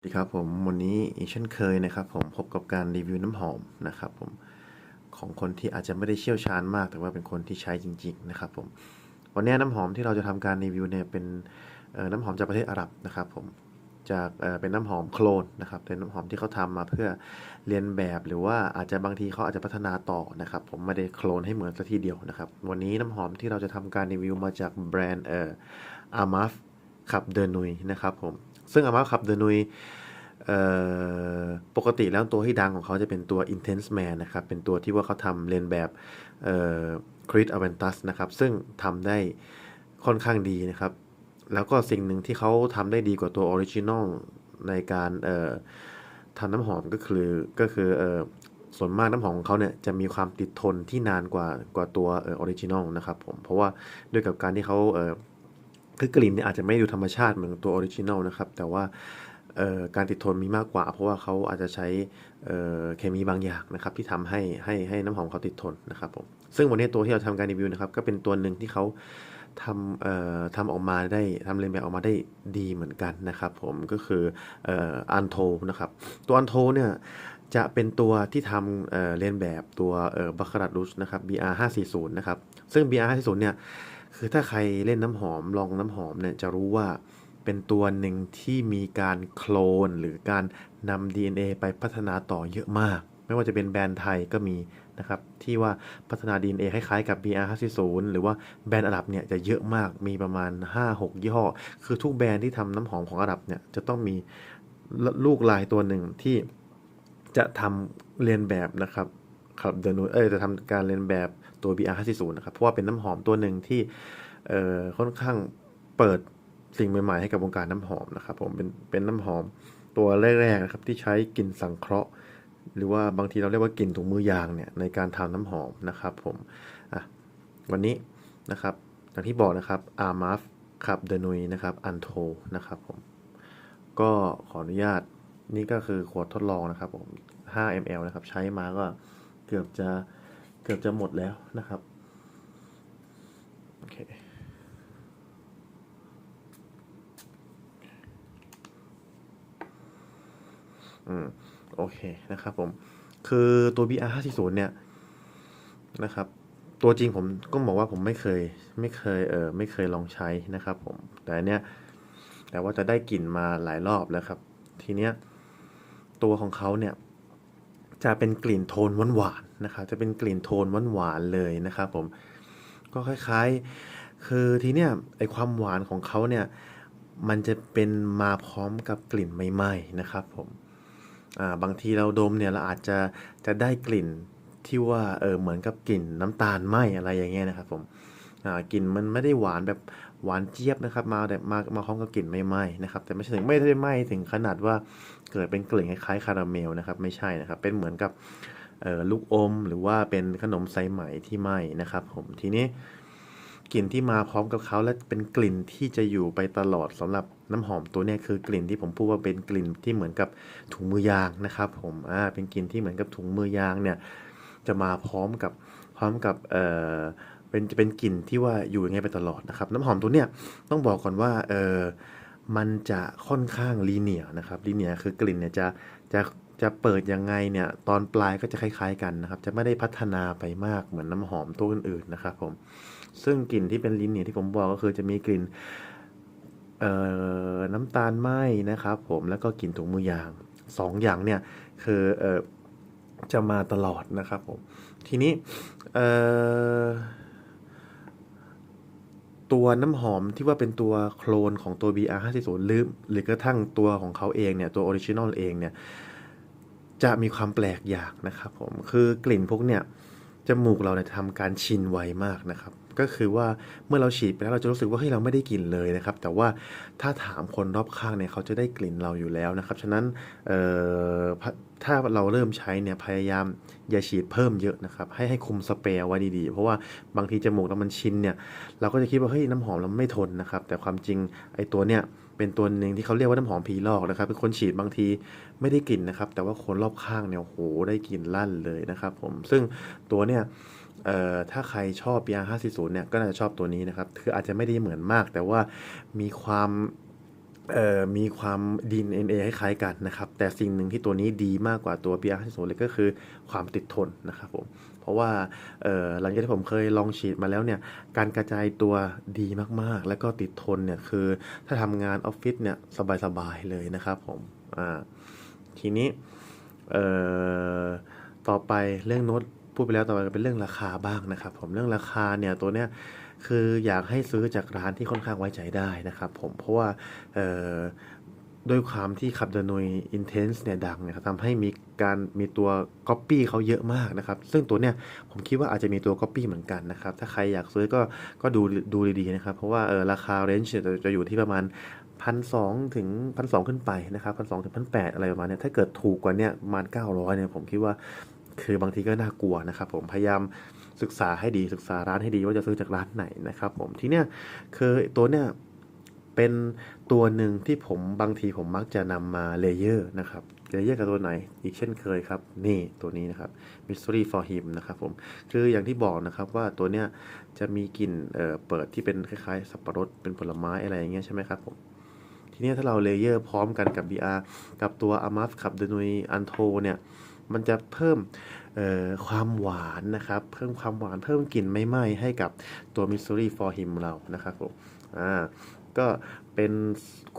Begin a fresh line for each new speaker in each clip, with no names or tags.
สวัสดีครับผมวันนี้อีกเช่นเคยนะครับผมพบกับการรีวิวน้ำหอมนะครับผมของคนที่อาจจะไม่ได้เชี่ยวชาญมาก แต่ว่าเป็นคนที่ใช้จริง ๆ นะครับผมวันนี้น้ำหอมที่เราจะทำการรีวิวเนี่ยเป็นน้ำหอมจากประเทศอาหรับนะครับผมจากเป็นน้ำหอมโคลนนะครับเป็นน้ำหอมที่เขาทำมาเพื่อเรียนแบบหรือว่าอาจจะบางทีเขาอาจจะพัฒนาต่อนะครับผมไม่ได้โคลนให้เหมือนซะทีเดียวนะครับวันนี้น้ำหอมที่เราจะทำการรีวิวมาจากแบรนด์เอ่ออามาฟขับเดนุยนะครับผม ซึ่งอามาขับเดนุยปกติแล้วตัวที่ดังของเขาจะเป็นตัว Intense Man นะครับ เป็นตัวที่ว่าเขาทำเรียนแบบเอ่อ Creed Aventus นะครับ ซึ่งทำได้ค่อนข้างดีนะครับ แล้วก็สิ่งหนึ่งที่เขาทำได้ดีกว่าตัวออริจินอลในการทำน้ำหอมก็คือก็คืออส่วนมากน้ำหอมของเขาเนี่ยจะมีความติดทนที่นานกว่ากว่าตัวออริจินอลนะครับผม เพราะว่าด้วยกับการที่เขา คือกลิ่นเนี่ยอาจจะไม่ดูธรรมชาติเหมือนตัวออริจินอลนะครับ แต่ว่าการติดทนมีมากกว่า เพราะว่าเขาอาจจะใช้เคมีบางอย่างนะครับ ที่ทำให้ให้ให้น้ำหอมเขาติดทนนะครับผมซึ่งวันนี้ตัวที่เราทำการรีวิวนะครับก็เป็นตัวหนึ่งที่เขาทำออทำออกมาได้ทำเรียนแบบออกมาได้ดีเหมือนกันนะครับผมก็คืออันโทนะครับตัวอันโทเนี่ยจะเป็นตัวที่ทำเอ่อเรียนแบบตัวบัคคารัดลุชนะครับ BR 540นะครับซึ่ง BR 540เนี่ย คือถ้าใครเล่นน้ำหอมลองน้ำหอมเนี่ยจะรู้ว่าเป็นตัวหนึ่งที่มีการโคลนหรือการนำ DNA ไปพัฒนาต่อเยอะมาก ไม่ว่าจะเป็นแบรนด์ไทยก็มีนะครับที่ว่าพัฒนา DNA คล้ายๆกับ BR540 หรือว่าแบรนด์อาหรับเนี่ยจะเยอะมากมีประมาณ 5-6 ยี่ห้อ คือทุกแบรนด์ที่ทำน้ำหอมของอาหรับเนี่ยจะต้องมีลูกลายตัวหนึ่งที่จะทำเรียนแบบนะครับครับเดนูเอ้จะทำการเรียนแบบ ตัว BR540 นะครับ เพราะว่าเป็นน้ำหอมตัวหนึ่งที่เอ่อค่อนข้างเปิดสิ่งใหม่ๆให้กับวงการน้ำหอมนะครับผมเป็นเป็นน้ำหอมตัวแรกๆนะครับที่ใช้กลิ่นสังเคราะห์ หรือว่าบางทีเราเรียกว่ากลิ่นถุงมือยางเนี่ยในการทำน้ำหอมนะครับผมอะวันนี้นะครับอย่างที่บอกนะครับอาร์มาฟครับเดนุยนะครับอันโทนะครับผมก็ขออนุญาตนี่ก็คือขวดทดลองนะครับผม 5 ml นะครับ ใช้มาก็เกือบจะ กือบจะหมดแล้วนะครับโอเคอืมโอเคนะครับผม คือตัว BR 540เนี่ยนะครับ ตัวจริงผมก็บอกว่าผมไม่เคย ไม่เคยเออไม่เคยลองใช้นะครับผม แต่อันเนี้ยแต่ว่าจะได้กลิ่นมาหลายรอบแล้วครับ ทีเนี้ยตัวของเขาเนี่ยจะเป็นกลิ่นโทนหวาน นะครับจะเป็นกลิ่นโทนหวานๆเลยนะครับผมก็คล้ายๆ คือทีเนี้ยไอความหวานของเขาเนี่ยมันจะเป็นมาพร้อมกับกลิ่นไหม้ๆนะครับผมอ่าบางทีเราดมเนี่ยเราอาจจะจะได้กลิ่นที่ว่าเออเหมือนกับกลิ่นน้ำตาลไหมอะไรอย่างเงี้ยนะครับผมอ่ากลิ่นมันไม่ได้หวานแบบหวานเจี๊ยบนะครับ มาแต่มามาพร้อมกับกลิ่นไม่ไหม้นะครับ แต่ไม่ใช่ถึงไม่ได้ไหมถึงขนาดว่าเกิดเป็นกลิ่นคล้ายๆคาราเมลนะครับ ไม่ใช่นะครับ เป็นเหมือนกับ ลูกอมหรือว่าเป็นขนมไซไหมที่ไหม้นะครับ ผมทีนี้กลิ่นที่มาพร้อมกับเขาและเป็นกลิ่นที่จะอยู่ไปตลอดสำหรับน้ำหอมตัวนี้คือกลิ่นที่ผมพูดว่าเป็นกลิ่นที่เหมือนกับถุงมือยางนะครับ ผมอ่าเป็นกลิ่นที่เหมือนกับถุงมือยางเนี่ยจะมาพร้อมกับพร้อมกับเอ่อเป็นจะเป็นกลิ่นที่ว่าอยู่อย่างเงี้ยไปตลอดนะครับ น้ำหอมตัวเนี้ยต้องบอกก่อนว่าเออมันจะค่อนข้างลีเนียนะครับลีเนียคือกลิ่นเนี่ยจะจะ จะเปิดยังไงเนี่ยตอนปลายก็จะคล้าย ๆ กันนะครับ จะไม่ได้พัฒนาไปมากเหมือนน้ำหอมตัวอื่นๆนะครับผมซึ่งกลิ่นที่เป็นลิ้นเนี่ยที่ผมบอกก็คือจะมีกลิ่นน้ำตาลไหมนะครับ ผมแล้วก็กลิ่นถุงมือยางสองอย่างเนี่ยคืออจะมาตลอดนะครับผมทีนี้ตัวน้ำหอมที่ว่าเป็นตัวโคลนของตัว BR 5 0หรือหรือกระทั่งตัวของเขาเองเนี่ยตัวออริจินอลเองเนี่ย จะมีความแปลกอย่างนะครับผมคือกลิ่นพวกเนี่ยจมูกเราเนี่ยทำการชินไวมากนะครับ ก็คือว่าเมื่อเราฉีดไปแล้วเราจะรู้สึกว่าเฮ้ยเราไม่ได้กลิ่นเลยนะครับ แต่ว่าถ้าถามคนรอบข้างเนี่ยเขาจะได้กลิ่นเราอยู่แล้วนะครับ ฉะนั้นเอ่อถ้าเราเริ่มใช้เนี่ยพยายามอย่าฉีดเพิ่มเยอะนะครับ ให้ให้คุมสเปรย์ไว้ดีๆ เพราะว่าบางทีจมูกเรามันชินเนี่ยเราก็จะคิดว่าเฮ้ยน้ำหอมเราไม่ทนนะครับ แต่ความจริงไอ้ตัวเนี่ย เป็นตัวหนึ่งที่เขาเรียกว่าน้ำหอมผีหลอกนะครับ เป็นคนฉีดบางทีไม่ได้กลิ่นนะครับ แต่ว่าคนรอบข้างเนี่ยโหได้กลิ่นลั่นเลยนะครับผมซึ่งตัวเนี่ยเอ่อถ้าใครชอบ BR 540 เนี่ยก็น่าจะชอบตัวนี้นะครับ คืออาจจะไม่ได้เหมือนมาก แต่ว่ามีความ มีความ DNA คล้ายๆกันนะครับ แต่สิ่งหนึ่งที่ตัวนี้ดีมากกว่าตัว PR 50 เลยก็คือความติดทนนะครับผม เพราะว่าหลังจากที่ผมเคยลองฉีดมาแล้วเนี่ย การกระจายตัวดีมากๆ แล้วก็ติดทนเนี่ยคือถ้าทำงานออฟฟิศเนี่ยสบายๆเลยนะครับผมทีนี้ต่อไปเรื่องโน้ตพูดไปแล้วต่อไปก็เป็นเรื่องราคาบ้างนะครับ ผมเรื่องราคาเนี่ยตัวเนี้ย คืออยากให้ซื้อจากร้านที่ค่อนข้างไว้ใจได้นะครับผมเพราะว่าด้วยความที่ขับเดนุย Intense เนี่ยดังเนะครับทำให้มีการมีตัว Copy เขาเยอะมากนะครับ ซึ่งตัวเนี้ยผมคิดว่าอาจจะมีตัว Copy เหมือนกันนะครับ ถ้าใครอยากซื้อก็ก็ดูดูดีๆนะครับ เพราะว่าเออราคา range จะจะอยู่ที่ประมาณพันสองถึงพันสองขึ้นไปนะครับพันสองถึงพันแปดอะไรประมาณเนี้ยถ้าเกิดถูกกว่าเนี้ยประมาณเก้าร้อยเนี่ยผมคิดว่าคือบางทีก็น่ากลัวนะครับผมพยายาม ศึกษาให้ดีศึกษาร้านให้ดีว่าจะซื้อจากร้านไหนนะครับผมทีเนี้ยคือตัวเนี้ยเป็นตัวหนึ่งที่ผมบางทีผมมักจะนำมาเลเยอร์นะครับเลเยอร์กับตัวไหน อีกเช่นเคยครับ นี่ตัวนี้นะครับ Mystery for him นะครับผมคืออย่างที่บอกนะครับว่าตัวเนี้ยจะมีกลิ่นเอ่อเปิดที่เป็นคล้ายๆ สับปะรดเป็นผลไม้อะไรอย่างเงี้ยใช่ไหมครับผมทีเนี้ยถ้าเราเลเยอร์พร้อมกันกับ BR กับตัว a m a f ขับเดนุยอันโทเนี่ยมันจะเพิ่ม ความหวานนะครับ เพิ่มความหวานเพิ่มกลิ่นไม่ไหม้ให้กับตัว Mystery for him เรานะครับผมอ่าก็เป็น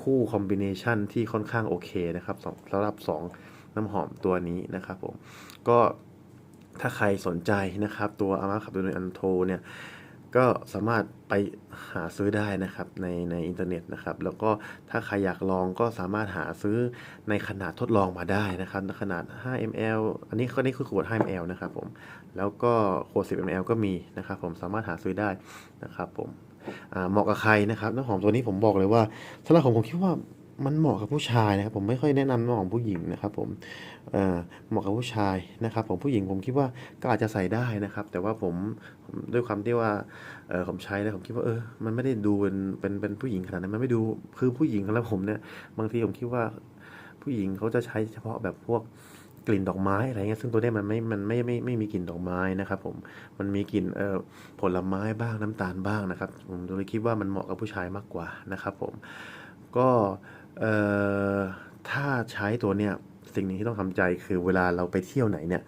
คู่คอมบิเนชันที่ค่อนข้างโอเคนะครับสสำหรับ 2 น้ำหอมตัวนี้นะครับผม ก็ถ้าใครสนใจนะครับ ตัวอามาขับโดยอันโทเนี่ย ก็สามารถไปหาซื้อได้นะครับในในอินเทอร์เน็ตนะครับ แล้วก็ถ้าใครอยากลองก็สามารถหาซื้อในขนาดทดลองมาได้นะครับขนาด 5 ml อันนี้ก็นี่คือขวด 5 ml นะครับผมแล้วก็ขวด 10 ml ก็มีนะครับผมสามารถหาซื้อได้นะครับผมเหมาะกับใครนะครับน้ำหอมตัวนี้ผมบอกเลยว่าสำหรับผมผมคิดว่า มันเหมาะกับผู้ชายนะครับผมไม่ค่อยแนะนำน้ำหอมผู้หญิงนะครับผมเเหมาะกับผู้ชายนะครับผมผู้หญิงผมคิดว่าก็อาจจะใส่ได้นะครับ แต่ว่าผมด้วยความที่ว่าผมใช้แล้วผมคิดว่าเออมันไม่ได้ดูเป็นเป็นเป็นผู้หญิงขนาดนั้นมันไม่ดูคือผู้หญิงแล้วผมเนี่ยบางทีผมคิดว่าผู้หญิงเขาจะใช้เฉพาะแบบพวกกลิ่นดอกไม้อะไรเงี้ยซึ่งตัวเนี้ยมันไม่ มันไม่ไม่ไม่มีกลิ่นดอกไม้นะครับผม มันมีกลิ่นเอ่อผลไม้บ้างน้ำตาลบ้างนะครับ ผมเลยคิดว่ามันเหมาะกับผู้ชายมากกว่านะครับผม ก็ เอ่อถ้าใช้ตัวเนี้ยสิ่งหนึงที่ต้องทำใจคือเวลาเราไปเที่ยวไหนเนี่ย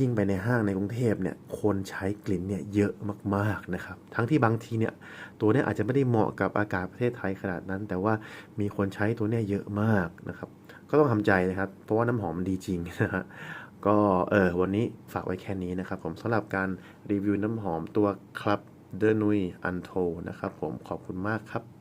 ยิ่งไปในห้างในกรุงเทพเนี่ยคนใช้กลิ่นเนี่ยเยอะมากๆนะครับ ทั้งที่บางทีเนี่ยตัวเนี้ยอาจจะไม่ได้เหมาะกับอากาศประเทศไทยขนาดนั้น แต่ว่ามีคนใช้ตัวเนี้ยเยอะมากนะครับ ก็ต้องทำใจนะครับ เพราะว่าน้ำหอมมันดีจริงนะฮะก็เออวันนี้ฝากไว้แค่นี้นะครับ ผมสำหรับการรีวิวน้ำหอมตัวครับเดนุยอันโทนะครับผมขอบคุณมากครับ